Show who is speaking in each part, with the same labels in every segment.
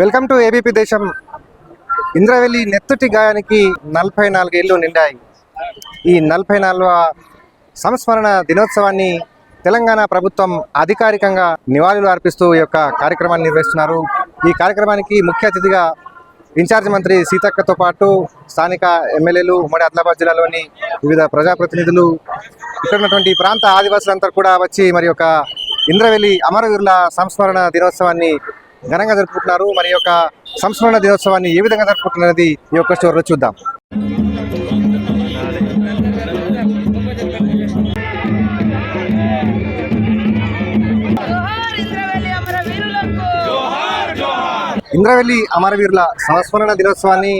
Speaker 1: Welcome to ABP దేశం ఇంద్రవెల్లి నెత్తుటి గాయానికి నలభై నాలుగేళ్ళు నిండాయి. ఈ నలభై నాలుగవ సంస్మరణ దినోత్సవాన్ని తెలంగాణ ప్రభుత్వం అధికారికంగా నివాళులు అర్పిస్తూ ఈ యొక్క కార్యక్రమాన్ని నిర్వహిస్తున్నారు. ఈ కార్యక్రమానికి ముఖ్య అతిథిగా ఇన్ఛార్జ్ మంత్రి సీతక్కతో పాటు స్థానిక ఎమ్మెల్యేలు ఉమ్మడి ఆదిలాబాద్ జిల్లాలోని వివిధ ప్రజాప్రతినిధులు ఇక్కడ ఉన్నటువంటి ప్రాంత ఆదివాసులంతా కూడా వచ్చి మరి యొక్క ఇంద్రవెల్లి అమరవీరుల సంస్మరణ దినోత్సవాన్ని ఘనంగా జరుపుకుంటున్నారు. మరి యొక్క సంస్మరణ దినోత్సవాన్ని ఏ విధంగా జరుపుకుంటున్నది ఈ యొక్క స్టోర్లో చూద్దాం.
Speaker 2: ఇంద్రవెల్లి
Speaker 1: అమరవీరుల సంస్మరణ దినోత్సవాన్ని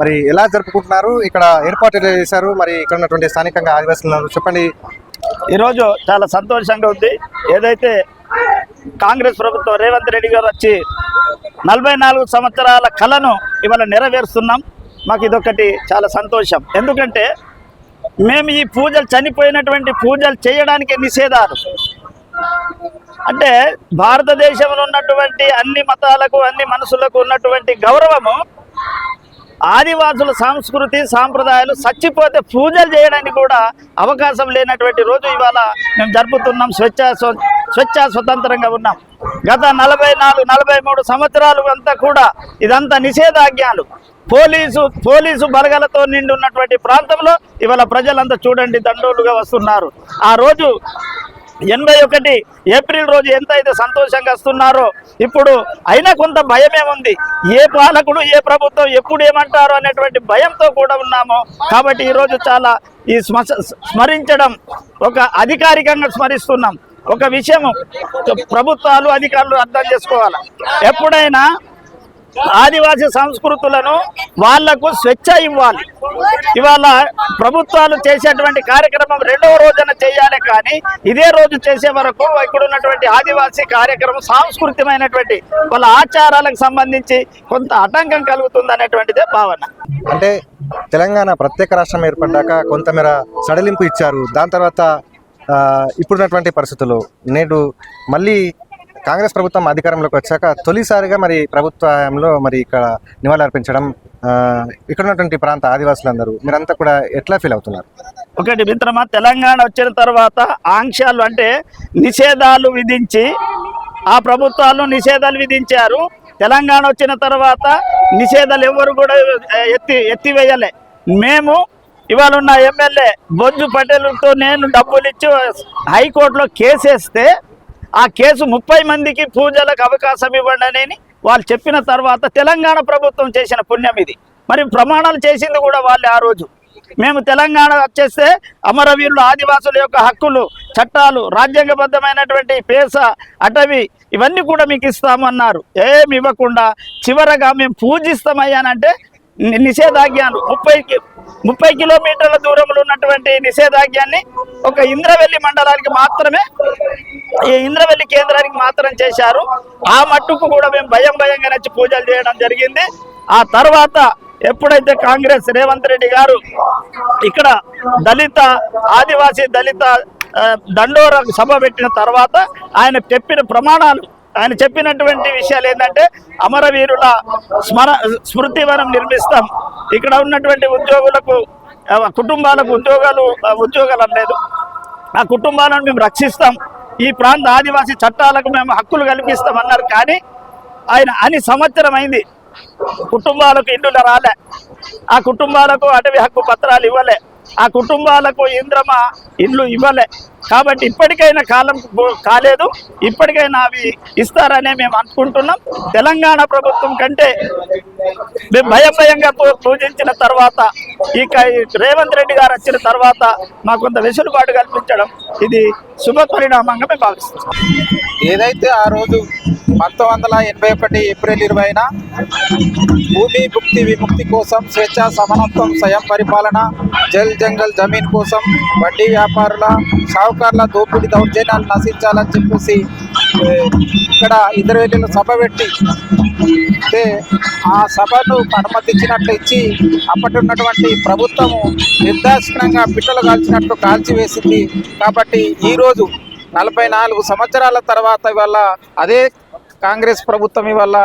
Speaker 1: మరి ఎలా జరుపుకుంటున్నారు? ఇక్కడ ఏర్పాటు చేశారు? మరి ఇక్కడ ఉన్నటువంటి స్థానికంగా ఆదివాసులు ఉన్నారు. చెప్పండి.
Speaker 3: ఈరోజు చాలా సంతోషంగా ఉంది. ఏదైతే కాంగ్రెస్ ప్రభుత్వం రేవంత్ రెడ్డి గారు వచ్చి నలభై నాలుగు సంవత్సరాల కళను ఇవాళ నెరవేరుస్తున్నాం. మాకు ఇదొకటి చాలా సంతోషం. ఎందుకంటే మేము ఈ పూజలు చనిపోయినటువంటి పూజలు చేయడానికి నిషేధాలు. అంటే భారతదేశంలో ఉన్నటువంటి అన్ని మతాలకు అన్ని మనసులకు ఉన్నటువంటి గౌరవము ఆదివాసుల సంస్కృతి సాంప్రదాయాలు చచ్చిపోతే పూజలు చేయడానికి కూడా అవకాశం లేనటువంటి రోజు ఇవాళ మేము జరుపుతున్నాం స్వచ్ఛ స్వచ్ఛ స్వతంత్రంగా ఉన్నాం. గత నలభై నాలుగు నలభై మూడు సంవత్సరాలు అంతా కూడా ఇదంతా నిషేధాజ్ఞాలు. పోలీసు పోలీసు బలగలతో నిండి ఉన్నటువంటి ప్రాంతంలో ఇవాళ ప్రజలంతా చూడండి దండోలుగా వస్తున్నారు. ఆ రోజు ఎనభై ఒకటి ఏప్రిల్ రోజు ఎంత అయితే సంతోషంగా వస్తున్నారో ఇప్పుడు అయినా కొంత భయమే ఉంది. ఏ పాలకుడు ఏ ప్రభుత్వం ఎప్పుడు ఏమంటారో అనేటువంటి భయంతో కూడా ఉన్నాము. కాబట్టి ఈరోజు చాలా ఈ స్మ స్మరించడం ఒక అధికారికంగా స్మరిస్తున్నాం. ఒక విషయం ప్రభుత్వాలు అధికారులు అర్థం చేసుకోవాలి? ఎప్పుడైనా ఆదివాసీ సంస్కృతులను వాళ్ళకు స్వేచ్ఛ ఇవ్వాలి. ఇవాళ ప్రభుత్వాలు చేసేటువంటి కార్యక్రమం రెండవ రోజున చేయాలి కానీ ఇదే రోజు చేసే వరకు ఇక్కడ ఉన్నటువంటి ఆదివాసీ కార్యక్రమం సాంస్కృతికమైనటువంటి వాళ్ళ ఆచారాలకు సంబంధించి కొంత ఆటంకం కలుగుతుంది అనేటువంటిదే భావన.
Speaker 1: అంటే తెలంగాణ ప్రత్యేక రాష్ట్రం ఏర్పడ్డాక కొంతమేర సడలింపు ఇచ్చారు. దాని తర్వాత ఇప్పుడున్నటువంటి పరిస్థితులు. నేడు మళ్ళీ కాంగ్రెస్ ప్రభుత్వం అధికారంలోకి వచ్చాక తొలిసారిగా మరి ప్రభుత్వంలో మరి ఇక్కడ నివాళులు అర్పించడం ఇక్కడ ఉన్నటువంటి ప్రాంత ఆదివాసులందరూ మీరంతా కూడా ఎట్లా ఫీల్ అవుతున్నారు?
Speaker 3: ఒకటి మిత్రమా తెలంగాణ వచ్చిన తర్వాత ఆంక్షలు అంటే నిషేధాలు విధించి ఆ ప్రభుత్వాలు నిషేధాలు విధించారు. తెలంగాణ వచ్చిన తర్వాత నిషేధాలు ఎవరు కూడా ఎత్తి ఎత్తివేయలే. మేము ఇవాళ ఉన్న ఎమ్మెల్యే బొజ్జు పటేల్తో నేను డబ్బులు ఇచ్చి హైకోర్టులో కేసు వేస్తే ఆ కేసు ముప్పై మందికి పూజలకు అవకాశం ఇవ్వండి అని వాళ్ళు చెప్పిన తర్వాత తెలంగాణ ప్రభుత్వం చేసిన పుణ్యం ఇది. మరి ప్రమాణాలు చేసింది కూడా వాళ్ళే ఆ రోజు. మేము తెలంగాణ వచ్చేస్తే అమరవీరులు ఆదివాసుల యొక్క హక్కులు చట్టాలు రాజ్యాంగబద్ధమైనటువంటి పేస అటవీ ఇవన్నీ కూడా మీకు ఇస్తామన్నారు. ఏమి ఇవ్వకుండా చివరగా మేము పూజిస్తామయ్యానంటే ని- నిషేధాజ్ఞాలు. ముప్పై ముప్పై కిలోమీటర్ల దూరంలో ఉన్నటువంటి నిషేధాజ్ఞాన్ని ఒక ఇంద్రవెల్లి మండలానికి మాత్రమే ఈ ఇంద్రవెల్లి కేంద్రానికి మాత్రం చేశారు. ఆ మట్టుకు కూడా మేము భయం భయంగా నచ్చి పూజలు చేయడం జరిగింది. ఆ తర్వాత ఎప్పుడైతే కాంగ్రెస్ రేవంత్ రెడ్డి గారు ఇక్కడ దళిత ఆదివాసీ దళిత దండోర సభ పెట్టిన తర్వాత ఆయన చెప్పిన ప్రమాణాలు ఆయన చెప్పినటువంటి విషయాలు ఏంటంటే అమరవీరుల స్మర స్మృతివనం నిర్మిస్తాం. ఇక్కడ ఉన్నటువంటి ఉద్యోగులకు కుటుంబాలకు ఉద్యోగాలు ఉద్యోగాలు అనలేదు ఆ కుటుంబాలను మేము రక్షిస్తాం. ఈ ప్రాంత ఆదివాసీ చట్టాలకు మేము హక్కులు కల్పిస్తాం అన్నారు కానీ ఆయన అని సంవత్సరం అయింది. కుటుంబాలకు ఇల్లుల రాలే. ఆ కుటుంబాలకు అటవీ హక్కు పత్రాలు ఇవ్వలే. ఆ కుటుంబాలకు ఇంద్రమ ఇల్లు ఇవ్వలే. కాబట్టి ఇప్పటికైనా కాలం కాలేదు. ఇప్పటికైనా అవి ఇస్తారనే మేము అనుకుంటున్నాం. తెలంగాణ ప్రభుత్వం కంటే మేము భయం భయంగా పూజించిన తర్వాత ఈ రేవంత్ రెడ్డి గారు వచ్చిన తర్వాత మాకు కొంత వెసులుబాటు కల్పించడం ఇది శుభ పరిణామంగా మేము భావిస్తున్నాం.
Speaker 4: ఏదైతే ఆ రోజు పంతొమ్మిది వందల ఎనభై ఒకటి ఏప్రిల్ ఇరవైన భూమి ముక్తి విముక్తి కోసం స్వేచ్ఛ సమానత్వం స్వయం పరిపాలన జల్ జంగల్ జమీన్ కోసం వడ్డీ వ్యాపారుల షావుకారుల దోపిడీ దౌర్జన్యాలు నశించాలని చెప్పేసి ఇక్కడ ఇద్దరు సభ పెట్టి ఆ సభను అనుమతించినట్లు ఇచ్చి అప్పటి ఉన్నటువంటి ప్రభుత్వము నిర్దాక్షిణంగా పిట్టలు కాల్చినట్లు కాల్చివేసింది. కాబట్టి ఈరోజు నలభై నాలుగు సంవత్సరాల తర్వాత ఇవాళ అదే కాంగ్రెస్ ప్రభుత్వం ఇవాళ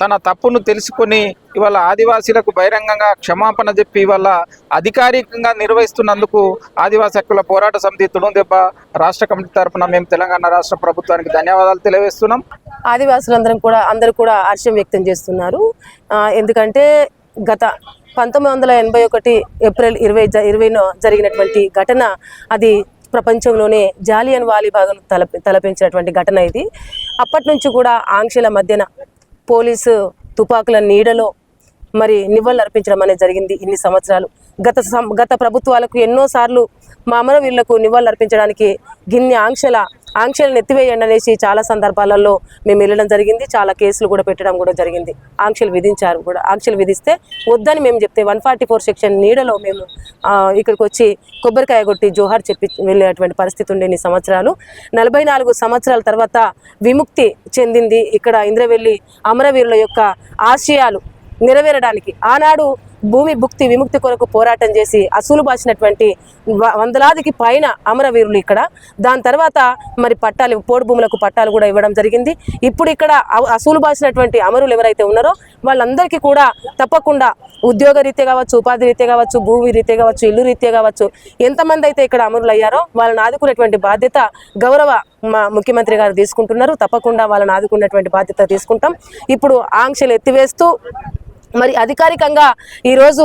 Speaker 4: తన తప్పును తెలుసుకొని ఇవాళ ఆదివాసీలకు బహిరంగంగా క్షమాపణ చెప్పి ఇవాళ అధికారికంగా నిర్వహిస్తున్నందుకు ఆదివాసీ హక్కుల పోరాట సమితి తుడుందెబ్బ రాష్ట్ర కమిటీ తరఫున మేము తెలంగాణ రాష్ట్ర ప్రభుత్వానికి ధన్యవాదాలు తెలియజేస్తున్నాం.
Speaker 5: ఆదివాసులందరం కూడా అందరూ కూడా హర్షం వ్యక్తం చేస్తున్నారు. ఎందుకంటే గత పంతొమ్మిది వందల ఎనభై ఒకటి ఏప్రిల్ ఇరవై జ- ఇరవైన జరిగినటువంటి ఘటన అది ప్రపంచంలోనే జాలియన్ వాలీబాగ్ను తల తలపించినటువంటి ఘటన ఇది. అప్పటి నుంచి కూడా ఆంక్షల మధ్యన పోలీసు తుపాకుల నీడలో మరి నివాళులు అర్పించడం అనేది జరిగింది ఇన్ని సంవత్సరాలు. గత సం- గత ప్రభుత్వాలకు ఎన్నోసార్లు మా అమరవీరులకు నివాళులు అర్పించడానికి గిన్ని ఆంక్షల ఆంక్షలను ఎత్తివేయండి అనేసి చాలా సందర్భాలలో మేము వెళ్ళడం జరిగింది. చాలా కేసులు కూడా పెట్టడం కూడా జరిగింది. ఆంక్షలు విధించారు కూడా. ఆంక్షలు విధిస్తే వద్దని మేము చెప్తే వన్ ఫార్టీ ఫోర్ సెక్షన్ నీడలో మేము ఇక్కడికి వచ్చి కొబ్బరికాయ కొట్టి జోహార్ చెప్పి వెళ్ళేటువంటి పరిస్థితి ఉండే ఇన్ని సంవత్సరాలు. నలభై నాలుగు సంవత్సరాల తర్వాత విముక్తి చెందింది ఇక్కడ ఇంద్రవెల్లి అమరవీరుల యొక్క ఆశయాలు నెరవేరడానికి. ఆనాడు భూమి భుక్తి విముక్తి కొరకు పోరాటం చేసి అసూలు బాసినటువంటి వందలాదికి పైన అమరవీరులు ఇక్కడ. దాని తర్వాత మరి పట్టాలు పోడు భూములకు పట్టాలు కూడా ఇవ్వడం జరిగింది. ఇప్పుడు ఇక్కడ అవ- అసూలు బాసినటువంటి అమరులు ఎవరైతే ఉన్నారో వాళ్ళందరికీ కూడా తప్పకుండా ఉద్యోగ రీత్యా కావచ్చు ఉపాధి రీత్యా కావచ్చు భూమి రీత్యా కావచ్చు ఇల్లు రీత్యా కావచ్చు ఎంతమంది అయితే ఇక్కడ అమరులు అయ్యారో వాళ్ళని ఆదుకునేటువంటి బాధ్యత గౌరవ మా ముఖ్యమంత్రి గారు తీసుకుంటున్నారు. తప్పకుండా వాళ్ళని ఆదుకునేటువంటి బాధ్యత తీసుకుంటాం. ఇప్పుడు ఆంక్షలు ఎత్తివేస్తూ మరి అధికారికంగా ఈరోజు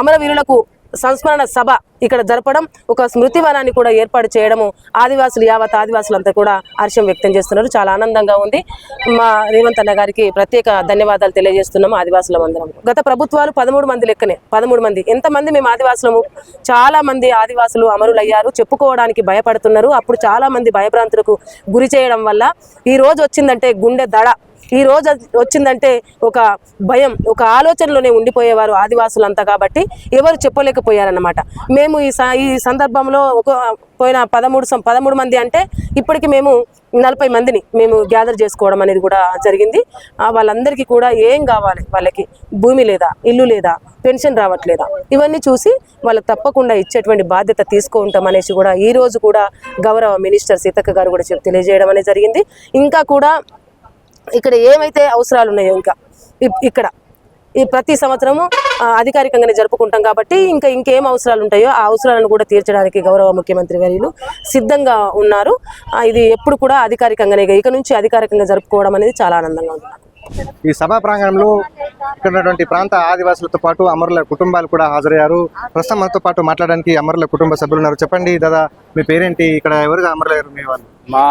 Speaker 5: అమరవీరులకు సంస్మరణ సభ ఇక్కడ జరపడం ఒక స్మృతి వనాన్ని కూడా ఏర్పాటు చేయడము ఆదివాసులు యావత్ ఆదివాసులంతా కూడా హర్షం వ్యక్తం చేస్తున్నారు. చాలా ఆనందంగా ఉంది. మా రేవంత్ అన్న గారికి ప్రత్యేక ధన్యవాదాలు తెలియజేస్తున్నాము. ఆదివాసుల అందరం. గత ప్రభుత్వాలు పదమూడు మంది లెక్కనే పదమూడు మంది. ఎంతమంది మేము ఆదివాసులము? చాలా మంది ఆదివాసులు అమరులయ్యారు. చెప్పుకోవడానికి భయపడుతున్నారు. అప్పుడు చాలా మంది భయభ్రాంతులకు గురి చేయడం వల్ల ఈ రోజు వచ్చిందంటే గుండె దడ. ఈ రోజు వచ్చిందంటే ఒక భయం ఒక ఆలోచనలోనే ఉండిపోయేవారు ఆదివాసులంతా కాబట్టి ఎవరు చెప్పలేకపోయారన్నమాట. మేము ఈ స- ఈ సందర్భంలో ఒక పోయిన పదమూడు సం- పదమూడు మంది అంటే ఇప్పటికి మేము నలభై మందిని మేము గ్యాదర్ చేసుకోవడం అనేది కూడా జరిగింది. ఆ వాళ్ళందరికీ కూడా ఏం కావాలి? వాళ్ళకి భూమి లేదా? ఇల్లు లేదా? పెన్షన్ రావట్లేదా? ఇవన్నీ చూసి వాళ్ళకి తప్పకుండా ఇచ్చేటువంటి బాధ్యత తీసుకుంటాం అనేసి కూడా ఈ రోజు కూడా గౌరవ మినిస్టర్ సీతక్క గారు కూడా తెలియజేయడం అనేది జరిగింది. ఇంకా కూడా ఇక్కడ ఏమైతే అవసరాలు ఉన్నాయో ఇంకా ఇప్- ఇక్కడ. ఈ ప్రతి సంవత్సరము అధికారికంగానే జరుపుకుంటాం కాబట్టి ఇంకా ఇంకేం అవసరాలు ఉంటాయో ఆ అవసరాలను కూడా తీర్చడానికి గౌరవ ముఖ్యమంత్రి వర్యులు సిద్ధంగా ఉన్నారు. ఇది ఎప్పుడు కూడా అధికారికంగానే ఇక నుంచి అధికారికంగా జరుపుకోవడం అనేది చాలా ఆనందంగా ఉంది
Speaker 1: ఈ సభా ప్రాంగణంలో ఇక్కడ ఉన్నటువంటి ప్రాంత ఆదివాసులతో పాటు అమరుల కుటుంబాలు కూడా హాజరయ్యారు. ప్రస్తుతం మనతో పాటు మాట్లాడడానికి అమరుల కుటుంబ సభ్యులు ఉన్నారు. చెప్పండి దాదా మీ పేరేంటి? ఇక్కడ ఎవరు అమరులయ్యారు మీ వాళ్ళు?
Speaker 6: మా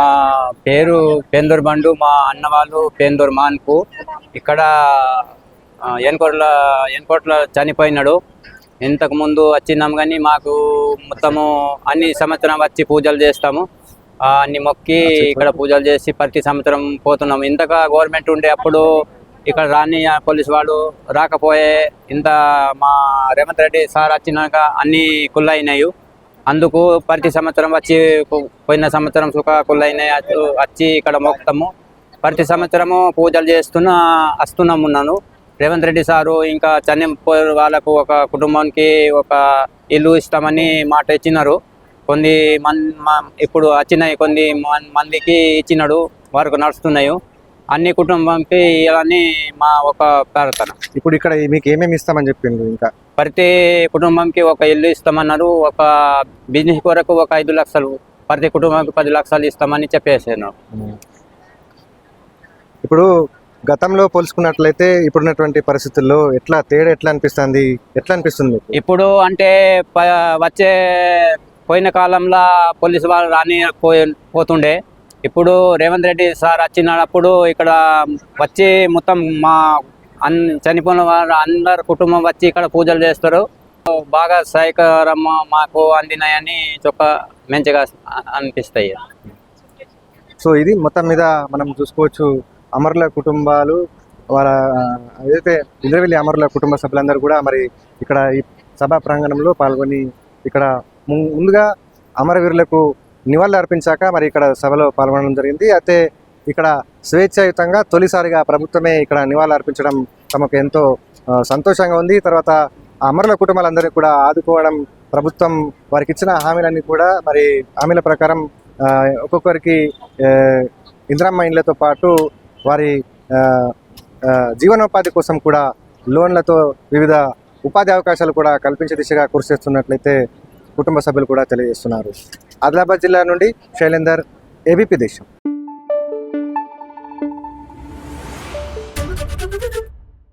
Speaker 6: పేరు పేందూర్ బండు మా అన్న వాళ్ళు పేందూర్ మాన్పు ఇక్కడ ఎన్కోట్ల ఎన్కోట్ల చనిపోయినాడు. ఇంతకు ముందు వచ్చినాం కానీ మాకు మొత్తము అన్ని సంవత్సరం వచ్చి పూజలు చేస్తాము. అన్ని మొక్కి ఇక్కడ పూజలు చేసి ప్రతి సంవత్సరం పోతున్నాము. ఇంతగా గవర్నమెంట్ ఉండే అప్పుడు ఇక్కడ రాని పోలీస్ వాళ్ళు రాకపోయే ఇంత మా రేవంత్ రెడ్డి సార్ వచ్చినాక అన్ని కుళ్ళయినాయి. అందుకు ప్రతి సంవత్సరం వచ్చి పోయిన సంవత్సరం సుఖ కుళ్ళైనాయి వచ్చి ఇక్కడ మొక్కుతాము. ప్రతి సంవత్సరము పూజలు చేస్తున్నా వస్తున్నాము ఉన్నాను. రేవంత్ రెడ్డి సారు ఇంకా చనిపోయిన వాళ్ళకు ఒక కుటుంబానికి ఒక ఇల్లు ఇస్తామని మాట ఇచ్చినారు. కొన్ని మన్ మా- ఇప్పుడు వచ్చినాయి కొన్ని మందికి ఇచ్చినాడు వరకు నడుస్తున్నాయి. అన్ని కుటుంబంకి ఇవ్వాలని మా ఒక ప్రార్థన.
Speaker 1: ఇప్పుడు ఇక్కడ మీకు ఏమేమి ఇస్తామని చెప్పిండ్రు ఇంకా?
Speaker 6: ప్రతి కుటుంబంకి ఒక ఇల్లు ఇస్తామన్నారు ఒక బిజినెస్ కొరకు ఒక ఐదు లక్షలు ప్రతి కుటుంబానికి పది లక్షలు ఇస్తామని చెప్పేసాను.
Speaker 1: ఇప్పుడు గతంలో పోల్చుకున్నట్లయితే ఇప్పుడున్నటువంటి పరిస్థితుల్లో ఎట్లా తేడా ఎట్లా అనిపిస్తుంది? ఎట్లా అనిపిస్తుంది
Speaker 6: ఇప్పుడు అంటే వచ్చే పోయిన కాలంలో పోలీసు వాళ్ళు రాని పోతుండే. ఇప్పుడు రేవంత్ రెడ్డి సార్ వచ్చినప్పుడు ఇక్కడ వచ్చి మొత్తం మా అన్ చనిపోయిన వారు అందరు కుటుంబం వచ్చి ఇక్కడ పూజలు చేస్తారు. బాగా సహకారం మాకు అందినాయని చొక్క మంచిగా అనిపిస్తాయి.
Speaker 1: సో ఇది మొత్తం మీద మనం చూసుకోవచ్చు. అమరుల కుటుంబాలు వాళ్ళ ఏదైతే ఇంద్రవెల్లి అమరుల కుటుంబ సభ్యులందరూ కూడా మరి ఇక్కడ ఈ సభా ప్రాంగణంలో పాల్గొని ఇక్కడ ముందుగా అమరవీరులకు నివాళులు అర్పించాక మరి ఇక్కడ సభలో పాల్గొనడం జరిగింది. అయితే ఇక్కడ స్వేచ్ఛాయుతంగా తొలిసారిగా ప్రభుత్వమే ఇక్కడ నివాళులు అర్పించడం తమకు ఎంతో సంతోషంగా ఉంది. తర్వాత ఆ అమరుల కుటుంబాలందరికీ కూడా ఆదుకోవడం ప్రభుత్వం వారికి ఇచ్చిన హామీలన్నీ కూడా మరి హామీల ప్రకారం ఒక్కొక్కరికి ఇందిరమ్మ ఇండ్లతో పాటు వారి జీవనోపాధి కోసం కూడా లోన్లతో వివిధ ఉపాధి అవకాశాలు కూడా కల్పించే దిశగా కృషి చేస్తున్నట్లయితే కుటుంబ సభ్యులు కూడా తెలియజేస్తున్నారు. ఆదిలాబాద్ జిల్లా నుండి శైలేందర్ ఏబీపీ దేశం.